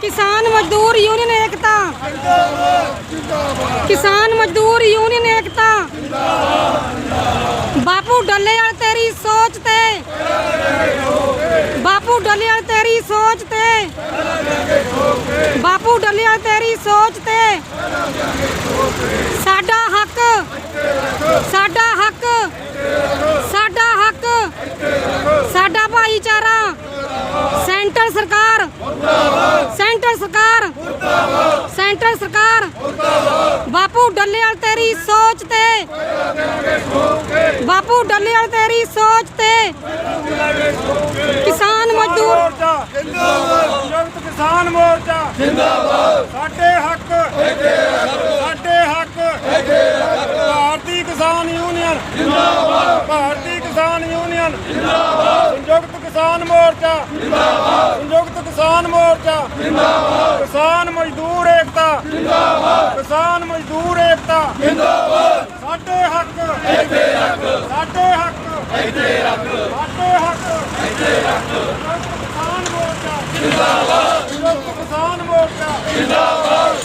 ਕਿਸਾਨ ਮਜ਼ਦੂਰ ਯੂਨੀਅਨ ਏਕਤਾ। ਕਿਸਾਨ ਮਜ਼ਦੂਰ ਯੂਨੀਅਨ ਏਕਤਾ। ਬਾਪੂ ਡੱਲੇਵਾਲ ਤੇਰੀ ਸੋਚ ਤੇ ਬਾਪੂ ਡੱਲੇਵਾਲ ਤੇਰੀ ਸੋਚ ਤੇ ਬਾਪੂ ਡੱਲੇਵਾਲ ਤੇਰੀ ਸੋਚ ਤੇ ਸਾਡਾ ਹੱਕ ਸਾਡਾ ਹੱਕ ਸਾਡਾ ਹੱਕ ਸਾਡਾ ਭਾਈਚਾਰਾ ਸੈਂਟਰ ਸਰਕਾਰ ਸੈਂਟਰ ਸੈਂਟਰ ਸਰਕਾਰ। ਬਾਪੂ ਡੱਲੇਵਾਲ ਤੇਰੀ ਸੋਚ ਤੇ। ਬਾਪੂ ਡੱਲੇਵਾਲ ਤੇਰੀ ਸੋਚ ਤੇ। ਕਿਸਾਨ ਮਜ਼ਦੂਰ। ਮੋਰਚਾ ਜਿੰਦਾਬਾਦ। ਸੰਯੁਕਤ ਕਿਸਾਨ ਮੋਰਚਾ। ਜਿੰਦਾਬਾਦ। ਸਾਡੇ ਹੱਕ। ਸਾਡੇ ਹੱਕ। ਭਾਰਤੀ ਕਿਸਾਨ ਯੂਨੀਅਨ। ਜਿੰਦਾਬਾਦ। ਭਾਰਤੀ ਕਿਸਾਨ ਯੂਨੀਅਨ। ਜਿੰਦਾਬਾਦ। ਸੰਯੁਕਤ ਕਿਸਾਨ ਮੋਰਚਾ। ਜਿੰਦਾਬਾਦ। ਸੰਯੁਕਤ ਕਿਸਾਨ ਮੋਰਚਾ। ਜਿੰਦਾਬਾਦ ਮਜ਼ਦੂਰ ਏਕਤਾ। ਜਿੰਦਾਬਾਦ ਕਿਸਾਨ ਮਜ਼ਦੂਰ ਏਕਤਾ। ਜਿੰਦਾਬਾਦ ਸਾਡੇ ਹੱਕ। ਸਾਡੇ ਹੱਕ। ਸਾਡੇ ਹੱਕ। ਕਿਸਾਨ ਮੋਰਚਾ। ਜਿੰਦਾਬਾਦ ਕਿਸਾਨ ਮੋਰਚਾ। ਜਿੰਦਾਬਾਦ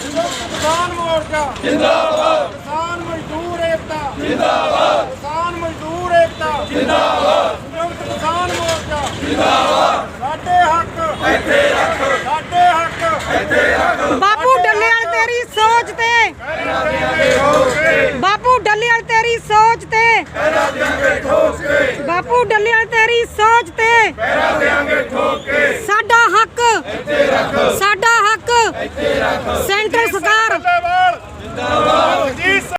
ਕਿਸਾਨ ਮੋਰਚਾ। ਜਿੰਦਾਬਾਦ ਕਿਸਾਨ ਮਜ਼ਦੂਰ ਏਕਤਾ। ਜਿੰਦਾਬਾਦ ਕਿਸਾਨ ਮਜ਼ਦੂਰ ਏਕਤਾ। ਜਿੰਦਾਬਾਦ ਸੰਯੁਕਤ ਕਿਸਾਨ ਮੋਰਚਾ। ਜਿੰਦਾਬਾਦ ਸੋਚ ਤੇ। ਬਾਪੂ ਡੱਲੇਵਾਲ ਤੇਰੀ ਸੋਚ ਤੇ। ਬਾਪੂ ਡੱਲੇਵਾਲ ਤੇਰੀ ਸੋਚ ਤੇ। ਸਾਡਾ ਹੱਕ ਸਾਡਾ ਹੱਕ। ਸੈਂਟਰ ਸਰਕਾਰ ਜਿੰਦਾਬਾਦ